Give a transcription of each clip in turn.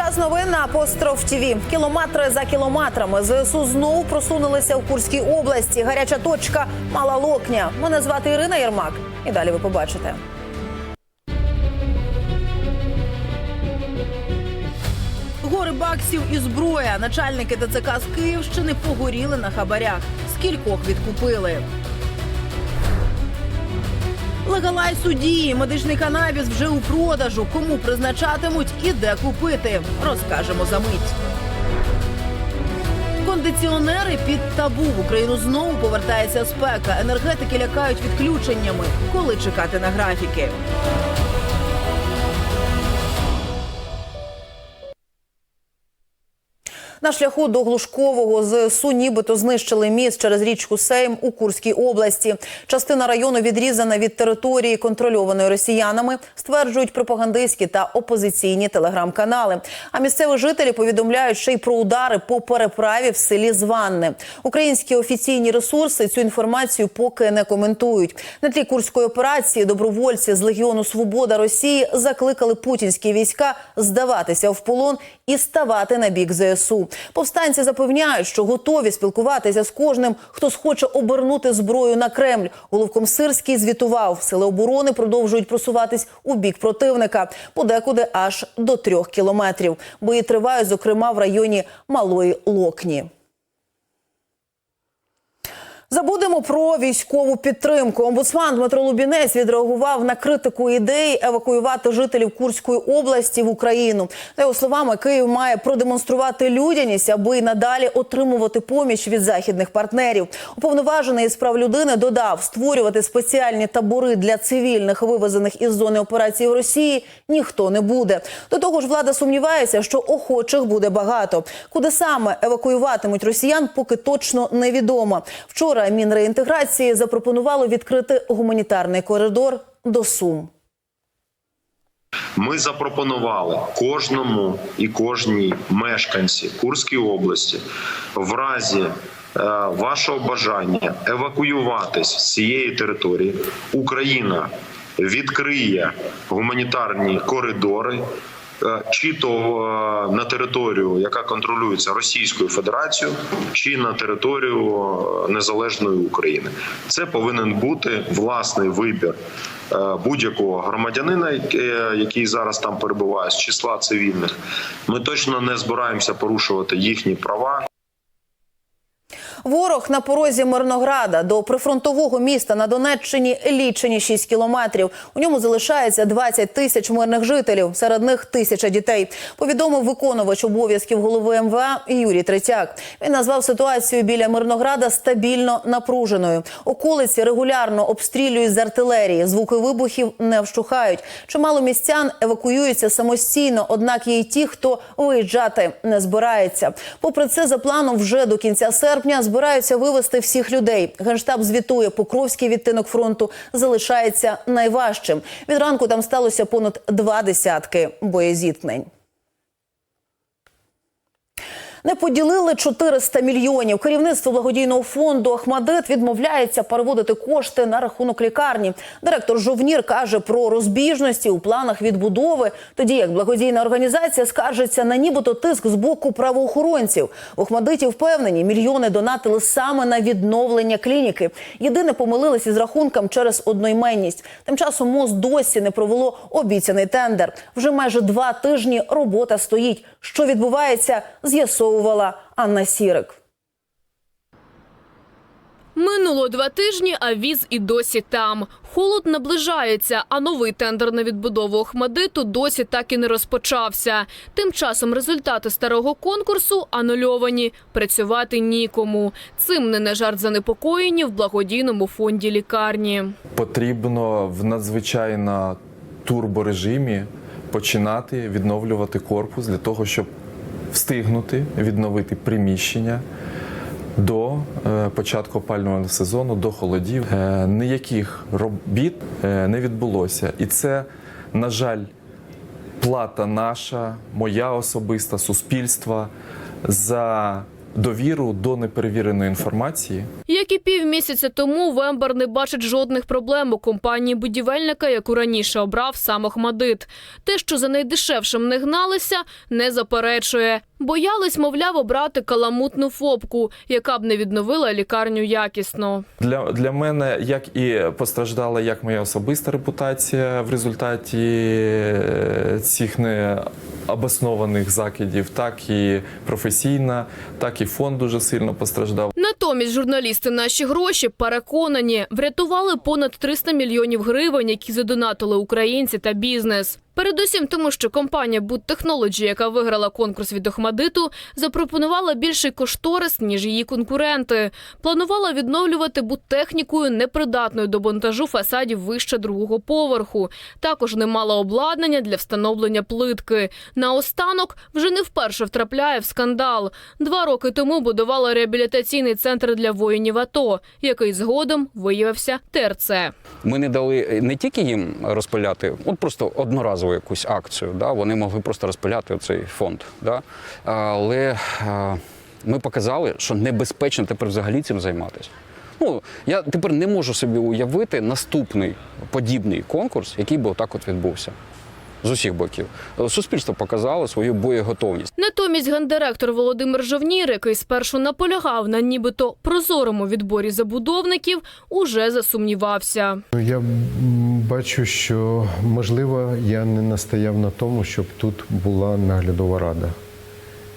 Час новин на Апостроф ТІВІ. Кілометри за кілометрами ЗСУ знову просунулися в Курській області. Гаряча точка Мала Локня. Мене звати Ірина Єрмак. І далі ви побачите. Гори баксів і зброя. Начальники ТЦК з Київщини погоріли на хабарях. Скількох відкупили. Легалай судді, медичний канабіс вже у продажу. Кому призначатимуть і де купити, розкажемо за мить. Кондиціонери під табу в Україну знову повертається спека. Енергетики лякають відключеннями. Коли чекати на графіки? На шляху до Глушкового ЗСУ нібито знищили міст через річку Сейм у Курській області. Частина району відрізана від території, контрольованої росіянами, стверджують пропагандистські та опозиційні телеграм-канали. А місцеві жителі повідомляють ще й про удари по переправі в селі Званне. Українські офіційні ресурси цю інформацію поки не коментують. На тлі курської операції добровольці з Легіону Свобода Росії закликали путінські війська здаватися в полон і ставати на бік ЗСУ. Повстанці запевняють, що готові спілкуватися з кожним, хто схоче обернути зброю на Кремль. Головком Сирський звітував, сили оборони продовжують просуватись у бік противника, подекуди аж до трьох кілометрів. Бої тривають, зокрема, в районі Малої Локні. Забудемо про військову підтримку. Омбудсман Дмитро Лубінець відреагував на критику ідеї евакуювати жителів Курської області в Україну. За його словами, Київ має продемонструвати людяність, аби й надалі отримувати поміч від західних партнерів. Уповноважений із прав людини додав створювати спеціальні табори для цивільних вивезених із зони операції в Росії ніхто не буде. До того ж, влада сумнівається, що охочих буде багато. Куди саме евакуюватимуть росіян, поки точно невідомо. Вчора Мінреінтеграції запропонувало відкрити гуманітарний коридор до Сум. Ми запропонували кожному і кожній мешканці Курської області в разі е, вашого бажання евакуюватись з цієї території. Україна відкриє гуманітарні коридори. Е, Чи то е, на територію, яка контролюється Російською Федерацією, чи на територію е, незалежної України, це повинен бути власний вибір будь-якого громадянина, який зараз там перебуває з числа цивільних. Ми точно не збираємося порушувати їхні права. Ворог на порозі Мирнограда до прифронтового міста на Донеччині лічені 6 кілометрів. У ньому залишається 20 тисяч мирних жителів. Серед них тисяча дітей. Повідомив виконувач обов'язків голови МВА Юрій Третяк. Він назвав ситуацію біля Мирнограда стабільно напруженою. Околиці регулярно обстрілюють з артилерії. Звуки вибухів не вщухають. Чимало містян евакуюються самостійно. Однак є й ті, хто виїжджати не збирається. Попри це, за планом вже до кінця серпня збираються вивести всіх людей. Генштаб звітує, Покровський відтинок фронту залишається найважчим. Від ранку там сталося понад два десятки боєзіткнень. Не поділили 400 мільйонів. Керівництво благодійного фонду Ахмадит відмовляється переводити кошти на рахунок лікарні. Директор Жовнір каже про розбіжності у планах відбудови, тоді як благодійна організація скаржиться на нібито тиск з боку правоохоронців. В Ахмадиті впевнені, мільйони донатили саме на відновлення клініки. Єдине помилились із рахунком через одноіменність. Тим часом МОЗ досі не провело обіцяний тендер. Вже майже два тижні робота стоїть. Що відбувається, з'ясовувала Анна Сірик. Минуло два тижні, а віз і досі там. Холод наближається, а новий тендер на відбудову Охмадиту досі так і не розпочався. Тим часом результати старого конкурсу анульовані. Працювати нікому. Цим не на жарт занепокоєні в благодійному фонді лікарні. потрібно в надзвичайно турборежимі починати відновлювати корпус для того, щоб встигнути відновити приміщення до е, початку опалювального сезону, до холодів. Е, Ніяких робіт е, не відбулося. І це, на жаль, плата наша, моя особиста, суспільства за довіру до неперевіреної інформації. Як і півмісяця тому, Вембер не бачить жодних проблем у компанії будівельника, яку раніше обрав сам Охмадит. Те, що за найдешевшим не гналися, не заперечує. Боялись, мовляв, обрати каламутну фопку, яка б не відновила лікарню якісно. Для, для мене як і постраждала як моя особиста репутація в результаті е, цих необоснованих закидів, так і професійна, так і фонд дуже сильно постраждав. Натомість журналісти наші гроші переконані, врятували понад 300 мільйонів гривень, які задонатили українці та бізнес. Передусім тому, що компанія Technology, яка виграла конкурс від Охмадиту, запропонувала більший кошторис, ніж її конкуренти. Планувала відновлювати будтехнікою непридатною до монтажу фасадів вище другого поверху. Також не мала обладнання для встановлення плитки. Наостанок вже не вперше втрапляє в скандал. Два роки тому будувала реабілітаційний центр для воїнів АТО, який згодом виявився ТРЦ. Ми не дали не тільки їм розпиляти, от просто одноразову якусь акцію. Да? Вони могли просто розпиляти цей фонд. Да? Але а, ми показали, що небезпечно тепер взагалі цим займатися. Ну, я тепер не можу собі уявити наступний подібний конкурс, який би отак от відбувся. З усіх боків. Суспільство показало свою боєготовність. Натомість гендиректор Володимир Жовнір, який спершу наполягав на нібито прозорому відборі забудовників, уже засумнівався. Я бачу, що можливо я не настояв на тому, щоб тут була наглядова рада.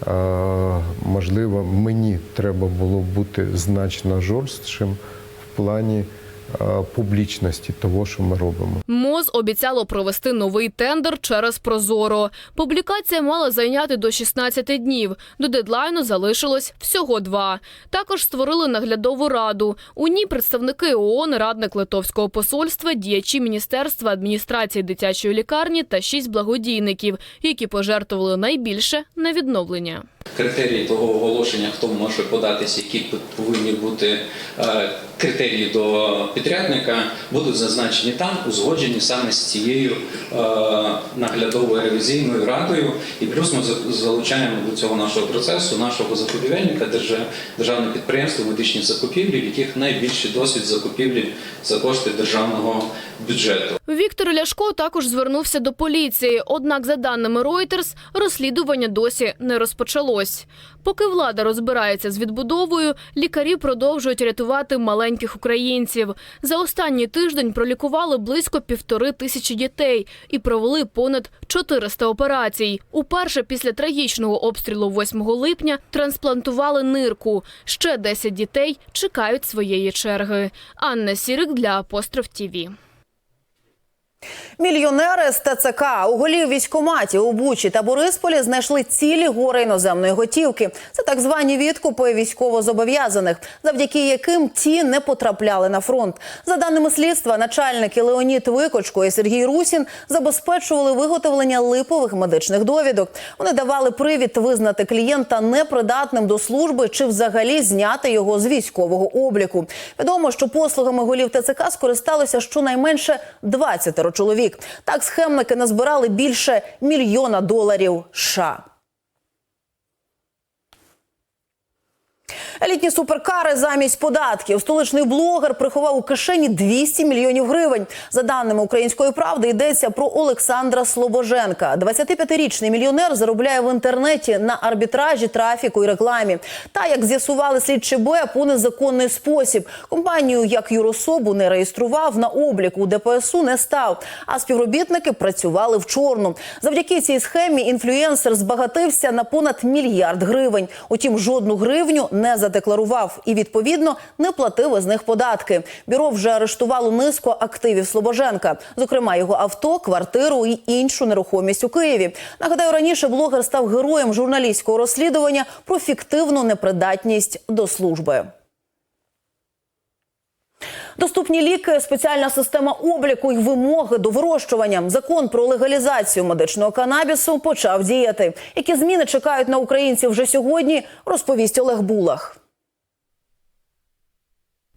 А, можливо, мені треба було бути значно жорстким в плані публічності того, що ми робимо. МОЗ обіцяло провести новий тендер через Прозоро. Публікація мала зайняти до 16 днів. До дедлайну залишилось всього два. Також створили наглядову раду. У ній представники ООН, радник Литовського посольства, діячі міністерства адміністрації дитячої лікарні та шість благодійників, які пожертвували найбільше на відновлення. Критерії того оголошення, хто може податися, які повинні бути е, критерії до підрядника, будуть зазначені там, узгоджені саме з цією е, наглядовою ревізійною радою. І плюс ми залучаємо до цього нашого процесу нашого закупівельника, держа- державне підприємство медичні закупівлі, в яких найбільший досвід закупівлі за кошти державного бюджету. Віктор Ляшко також звернувся до поліції. Однак, за даними Reuters, розслідування досі не розпочалось. Поки влада розбирається з відбудовою, лікарі продовжують рятувати маленьких українців. За останній тиждень пролікували близько півтори тисячі дітей і провели понад 400 операцій. Уперше після трагічного обстрілу 8 липня трансплантували нирку. Ще 10 дітей чекають своєї черги. Анна Сірик для Апостроф ТІВІ. Мільйонери з ТЦК у голів військкоматів у Бучі та Борисполі знайшли цілі гори іноземної готівки. Це так звані відкупи військовозобов'язаних, завдяки яким ті не потрапляли на фронт. За даними слідства, начальники Леонід Викочко і Сергій Русін забезпечували виготовлення липових медичних довідок. Вони давали привід визнати клієнта непридатним до служби чи взагалі зняти його з військового обліку. Відомо, що послугами голів ТЦК скористалося щонайменше 20 чоловік. Так схемники назбирали більше мільйона доларів. США. Елітні суперкари замість податків. Столичний блогер приховав у кишені 200 мільйонів гривень. За даними української правди, йдеться про Олександра Слобоженка. 25-річний мільйонер заробляє в інтернеті на арбітражі, трафіку і рекламі. Та як з'ясували слідчі БЕП у незаконний спосіб. Компанію як юрособу не реєстрував на обліку у ДПСУ не став. А співробітники працювали в чорну. Завдяки цій схемі інфлюєнсер збагатився на понад мільярд гривень. Утім, жодну гривню не задекларував і відповідно не платив із них податки. Бюро вже арештувало низку активів Слобоженка, зокрема його авто, квартиру і іншу нерухомість у Києві. Нагадаю, раніше блогер став героєм журналістського розслідування про фіктивну непридатність до служби. Доступні ліки, спеціальна система обліку і вимоги до вирощування. Закон про легалізацію медичного канабісу почав діяти. Які зміни чекають на українців вже сьогодні, розповість Олег Булах.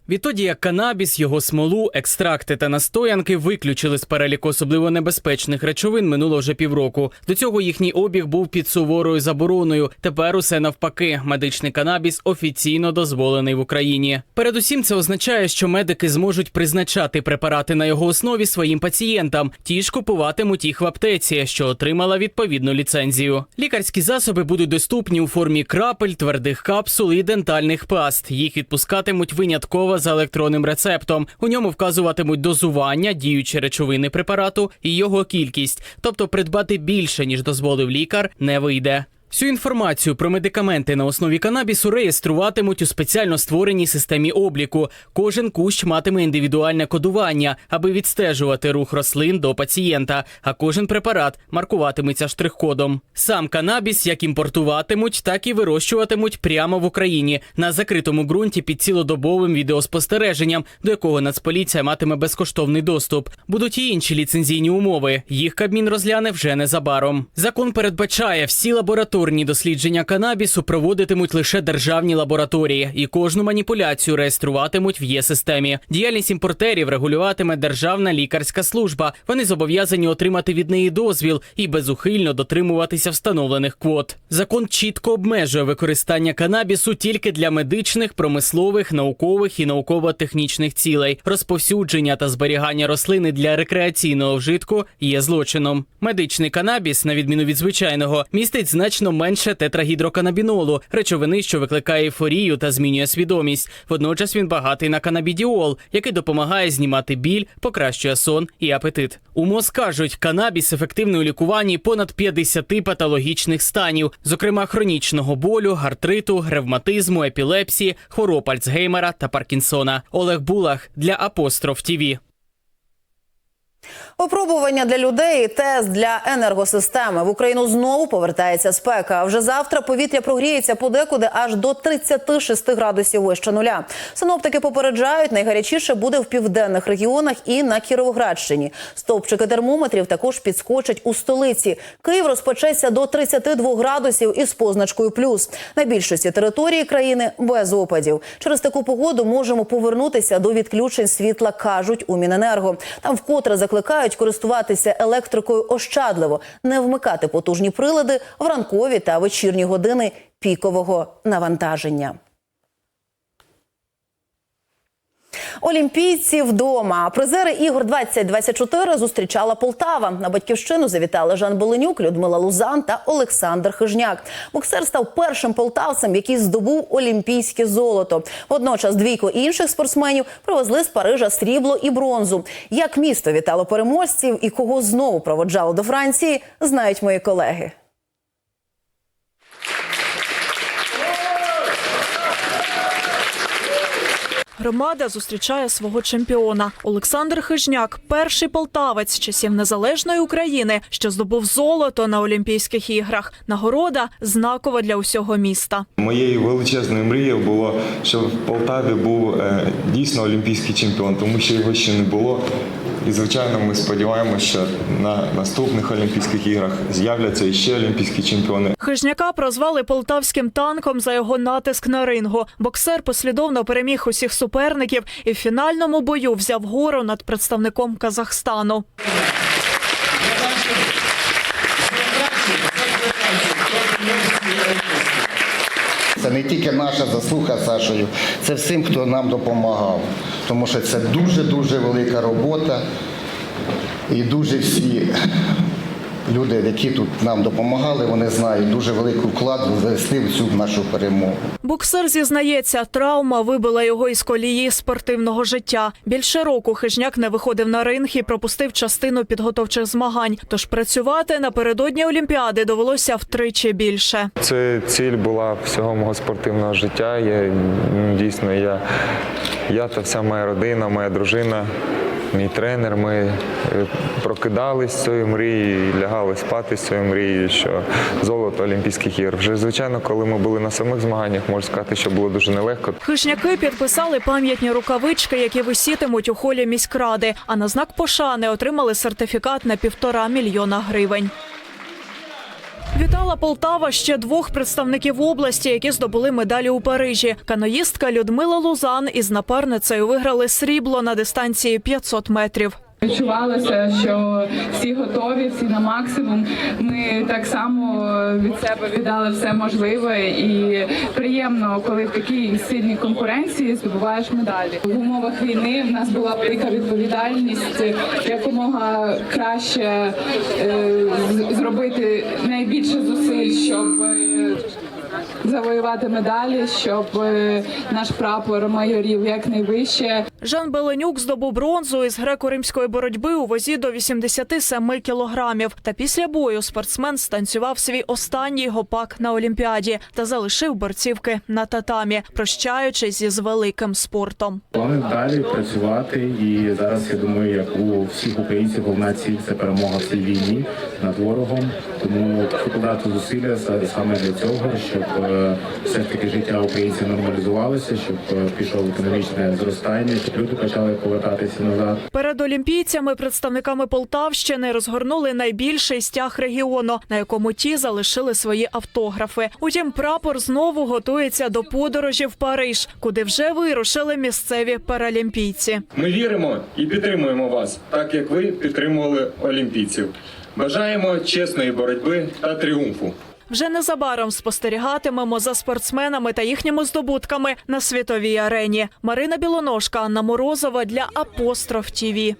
Відтоді як канабіс, його смолу, екстракти та настоянки виключили з переліку особливо небезпечних речовин минуло вже півроку. До цього їхній обіг був під суворою забороною. Тепер усе навпаки. Медичний канабіс офіційно дозволений в Україні. Передусім, це означає, що медики зможуть призначати препарати на його основі своїм пацієнтам. Ті ж купуватимуть їх в аптеці, що отримала відповідну ліцензію. Лікарські засоби будуть доступні у формі крапель, твердих капсул і дентальних паст. Їх відпускатимуть винятково за електронним рецептом. У ньому вказуватимуть дозування, діючі речовини препарату і його кількість. Тобто придбати більше ніж дозволив лікар, не вийде. Всю інформацію про медикаменти на основі канабісу реєструватимуть у спеціально створеній системі обліку. Кожен кущ матиме індивідуальне кодування, аби відстежувати рух рослин до пацієнта, а кожен препарат маркуватиметься штрих-кодом. Сам канабіс як імпортуватимуть, так і вирощуватимуть прямо в Україні на закритому ґрунті під цілодобовим відеоспостереженням, до якого Нацполіція матиме безкоштовний доступ. Будуть і інші ліцензійні умови. Їх Кабмін розгляне вже незабаром. Закон передбачає всі лабораторні дослідження канабісу проводитимуть лише державні лабораторії, і кожну маніпуляцію реєструватимуть в є-системі. Діяльність імпортерів регулюватиме Державна лікарська служба. Вони зобов'язані отримати від неї дозвіл і безухильно дотримуватися встановлених квот. Закон чітко обмежує використання канабісу тільки для медичних, промислових, наукових і науково-технічних цілей. Розповсюдження та зберігання рослини для рекреаційного вжитку є злочином. Медичний канабіс, на відміну від звичайного, містить значно менше тетрагідроканабінолу, речовини, що викликає ейфорію та змінює свідомість. Водночас він багатий на канабідіол, який допомагає знімати біль, покращує сон і апетит. У МОЗ кажуть, канабіс ефективний у лікуванні понад 50 патологічних станів, зокрема хронічного болю, артриту, ревматизму, епілепсії, хвороб Альцгеймера та Паркінсона. Олег Булах для Апостроф ТІВІ. Опробування для людей, тест для енергосистеми в Україну знову повертається спека. Вже завтра повітря прогріється подекуди аж до 36 градусів вище нуля. Синоптики попереджають, найгарячіше буде в південних регіонах і на Кіровоградщині. Стовпчики термометрів також підскочать у столиці. Київ розпочеться до 32 градусів із позначкою плюс. На більшості території країни без опадів. Через таку погоду можемо повернутися до відключень світла, кажуть у Міненерго. Там вкотре закликають користуватися електрикою ощадливо, не вмикати потужні прилади в ранкові та вечірні години пікового навантаження. Олімпійці вдома. Призери ігор 2024 зустрічала Полтава. На батьківщину завітали Жан Беленюк, Людмила Лузан та Олександр Хижняк. Боксер став першим полтавцем, який здобув олімпійське золото. Водночас двійко інших спортсменів привезли з Парижа срібло і бронзу. Як місто вітало переможців і кого знову проводжало до Франції, знають мої колеги. Громада зустрічає свого чемпіона. Олександр Хижняк, перший полтавець часів незалежної України, що здобув золото на Олімпійських іграх. Нагорода знакова для усього міста. Моєю величезною мрією було, щоб в Полтаві був е, дійсно олімпійський чемпіон, тому що його ще не було. І звичайно, ми сподіваємося, що на наступних Олімпійських іграх з'являться і ще олімпійські чемпіони. Хижняка прозвали полтавським танком за його натиск на рингу. Боксер послідовно переміг усіх суперників і в фінальному бою взяв гору над представником Казахстану. Не тільки наша заслуга Сашою, це всім, хто нам допомагав. Тому що це дуже-дуже велика робота. І дуже всі люди, які тут нам допомагали, вони знають дуже великий вклад внесли в цю нашу перемогу. Боксер зізнається, травма вибила його із колії спортивного життя. Більше року хижняк не виходив на ринг і пропустив частину підготовчих змагань. Тож працювати напередодні Олімпіади довелося втричі більше. Це ціль була всього мого спортивного життя. Я, дійсно, я, я та вся моя родина, моя дружина, мій тренер. Ми е, прокидались з цією мрією лягали спати з цією мрією, що золото Олімпійських ігор. Вже звичайно, коли ми були на самих змаганнях, можу сказати, що було дуже нелегко. Хижняки підписали пам'ятні рукавички, які висітимуть у холі міськради. А на знак пошани отримали сертифікат на півтора мільйона гривень. Вітала Полтава ще двох представників області, які здобули медалі у Парижі. Каноїстка Людмила Лузан із напарницею виграли срібло на дистанції 500 метрів. Відчувалося, що всі готові, всі на максимум. Ми так само від себе віддали все можливе і приємно, коли в такій сильній конкуренції здобуваєш медалі. В умовах війни в нас була велика відповідальність якомога краще е, зробити найбільше зусиль, щоб. Завоювати медалі, щоб е, наш прапор майорів якнайвище. Жан Беленюк здобув бронзу із греко-римської боротьби у вазі до 87 кілограмів. Та після бою спортсмен станцював свій останній гопак на Олімпіаді та залишив борцівки на татамі, прощаючись із великим спортом. Плани далі працювати, і зараз я думаю, як у всіх українців головна ціль це перемога в цій війні над ворогом. Тому покладати зусилля саме для цього, щоб е, все ж таки життя українців нормалізувалося, щоб е, пішов економічне зростання, щоб люди почали повертатися назад. Перед олімпійцями, представниками Полтавщини, розгорнули найбільший стяг регіону, на якому ті залишили свої автографи. Утім, прапор знову готується до подорожі в Париж, куди вже вирушили місцеві паралімпійці. Ми віримо і підтримуємо вас, так як ви підтримували олімпійців. Бажаємо чесної боротьби та тріумфу. Вже незабаром спостерігатимемо за спортсменами та їхніми здобутками на світовій арені. Марина Білоножка, Анна Морозова для Апостроф ТІВІ.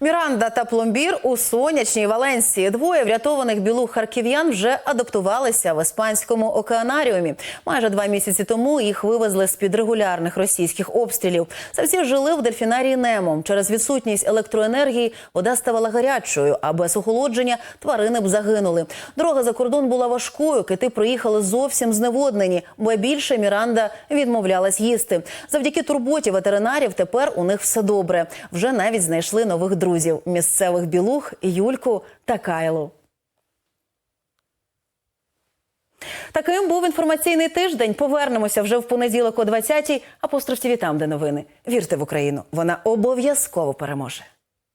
Міранда та пломбір у сонячній Валенсії. Двоє врятованих білух харків'ян вже адаптувалися в іспанському океанаріумі. Майже два місяці тому їх вивезли з під регулярних російських обстрілів. Савці жили в дельфінарії Немо. Через відсутність електроенергії вода ставала гарячою, а без охолодження тварини б загинули. Дорога за кордон була важкою. Кити приїхали зовсім зневоднені, бо більше Міранда відмовлялась їсти. Завдяки турботі ветеринарів тепер у них все добре. Вже навіть знайшли нових друзів місцевих білух Юльку та Кайлу. Таким був інформаційний тиждень. Повернемося вже в понеділок о 20-й. А ТІВІ вітам, де новини. Вірте в Україну. Вона обов'язково переможе.